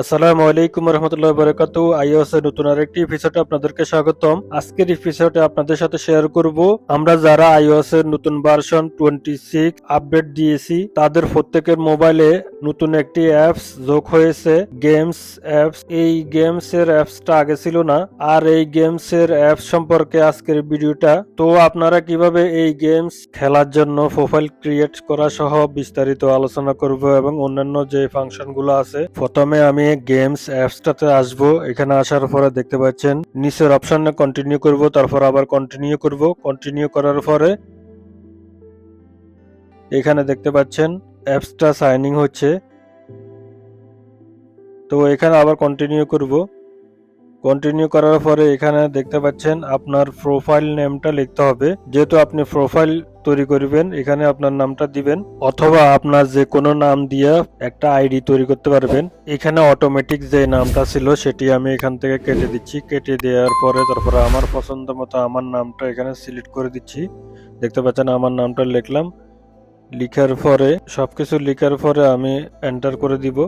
আসসালামু আলাইকুম রহমতুল্লাহ বরকাত আইওএস এর নতুন আরেকটি এপিসোডে আপনাদেরকে স্বাগতম। আজকের এপিসোডে আপনাদের সাথে শেয়ার করব, আমরা যারা আইওএস এর নতুন ভার্সন টোয়েন্টি সিক্স আপডেট দিয়েছি, তাদের প্রত্যেকের মোবাইলে নতুন একটি অ্যাপস যোগ হয়েছে গেমস অ্যাপস এই গেমস এর অ্যাপসটা আগে ছিল না, আর এই গেমস এর অ্যাপস সম্পর্কে আজকের ভিডিওটা তো আপনারা কীভাবে এই গেমস খেলার জন্য প্রোফাইল ক্রিয়েট করা সহ বিস্তারিত আলোচনা করব এবং অন্যান্য যে ফাংশনগুলো আছে, প্রথমে আমি গেমস অ্যাপসটাতে আসব। এখানে আসার পরে দেখতে পাচ্ছেন, নিচের অপশানে কন্টিনিউ করব, তারপর আবার কন্টিনিউ করব। কন্টিনিউ করার পরে এখানে দেখতে পাচ্ছেন, অ্যাপসটা সাইনিং হচ্ছে। তো এখানে আবার কন্টিনিউ করব। কন্টিনিউ করার পরে এখানে দেখতে পাচ্ছেন আপনার প্রোফাইল নেমটা লিখতে হবে। যেহেতু আপনি প্রোফাইল তৈরি করবেন, এখানে আপনার নামটা দিবেন, অথবা আপনার যে কোনো নাম দিয়ে একটা আইডি তৈরি করতে পারবেন। এখানে অটোমেটিক যে নামটা ছিল, সেটি আমি এখান থেকে কেটে দিচ্ছি। কেটে দেওয়ার পরে তারপরে আমার পছন্দ মতো আমার নামটা এখানে সিলেক্ট করে দিচ্ছি। দেখতে পাচ্ছেন আমার নামটা লিখলাম। লিখার পরে, সবকিছু লিখার পরে আমি এন্টার করে দিব।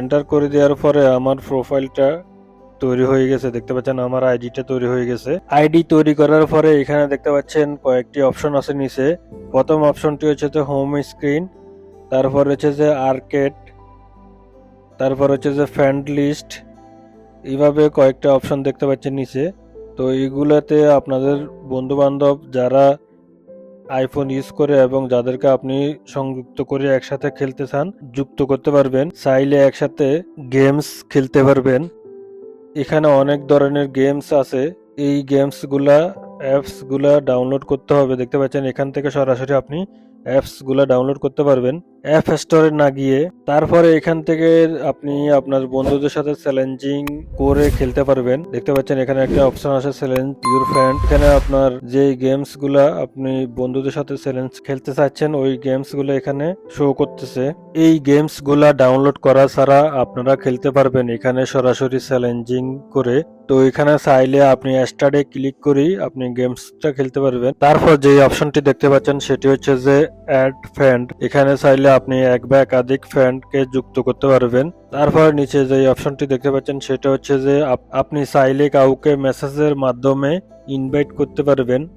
এন্টার করে দেওয়ার পরে আমার প্রোফাইলটা তৈরি হয়ে গেছে। দেখতে পাচ্ছেন, আমার আইডিটা তৈরি হয়ে গেছে। আইডি তৈরি করার পরে এখানে দেখতে পাচ্ছেন, কয়েকটি অপশন আছে নিচে। প্রথম অপশনটি হচ্ছে যে হোম স্ক্রিন তারপর হচ্ছে যে আর্কেড তারপর হচ্ছে যে ফ্রেন্ড লিস্ট এইভাবে কয়েকটা অপশন দেখতে পাচ্ছেন নিচে। তো এইগুলোতে আপনাদের বন্ধু বান্ধব যারা আইফোন ইউজ করে এবং যাদেরকে আপনি সংযুক্ত করে একসাথে খেলতে চান, যুক্ত করতে পারবেন। চাইলে একসাথে গেমস খেলতে পারবেন। এখানে অনেক ধরনের গেমস আছে। এই গেমসগুলা অ্যাপসগুলা ডাউনলোড করতে হবে। দেখতে পাচ্ছেন, এখান থেকে সরাসরি আপনি অ্যাপসগুলা ডাউনলোড করতে পারবেন। অ্যাপ স্টোরে না গিয়ে তারপরে এখান থেকে আপনি আপনার বন্ধুদের সাথে চ্যালেঞ্জিং করে খেলতে পারবেন। দেখতে পাচ্ছেন এখানে একটা অপশন আছে চ্যালেঞ্জ ইউর ফ্রেন্ড এখানে আপনার যে গেমসগুলা আপনি বন্ধুদের সাথে চ্যালেঞ্জ খেলতে চাচ্ছেন, ওই গেমসগুলো এখানে শো করতেছে। এই গেমসগুলা ডাউনলোড করা ছাড়া আপনারা খেলতে পারবেন এখানে সরাসরি চ্যালেঞ্জিং করে। তো এখানে চাইলে আপনি স্টার্টে ক্লিক করেই আপনি গেমসটা খেলতে পারবেন। তারপর যে অপশনটি দেখতে পাচ্ছেন, সেটি হচ্ছে যে অ্যাড ফ্যান্ড এখানে চাইলে আপনি এক বা একাধিক ফ্যান্ডকে যুক্ত করতে পারবেন। তারপর নিচে যে অপশনটি দেখতে পাচ্ছেন, সেটা হচ্ছে যে আপ- আপনি চাইলে কাউকে মেসেজের মাধ্যমে ইনভাইট করতে পারবেন।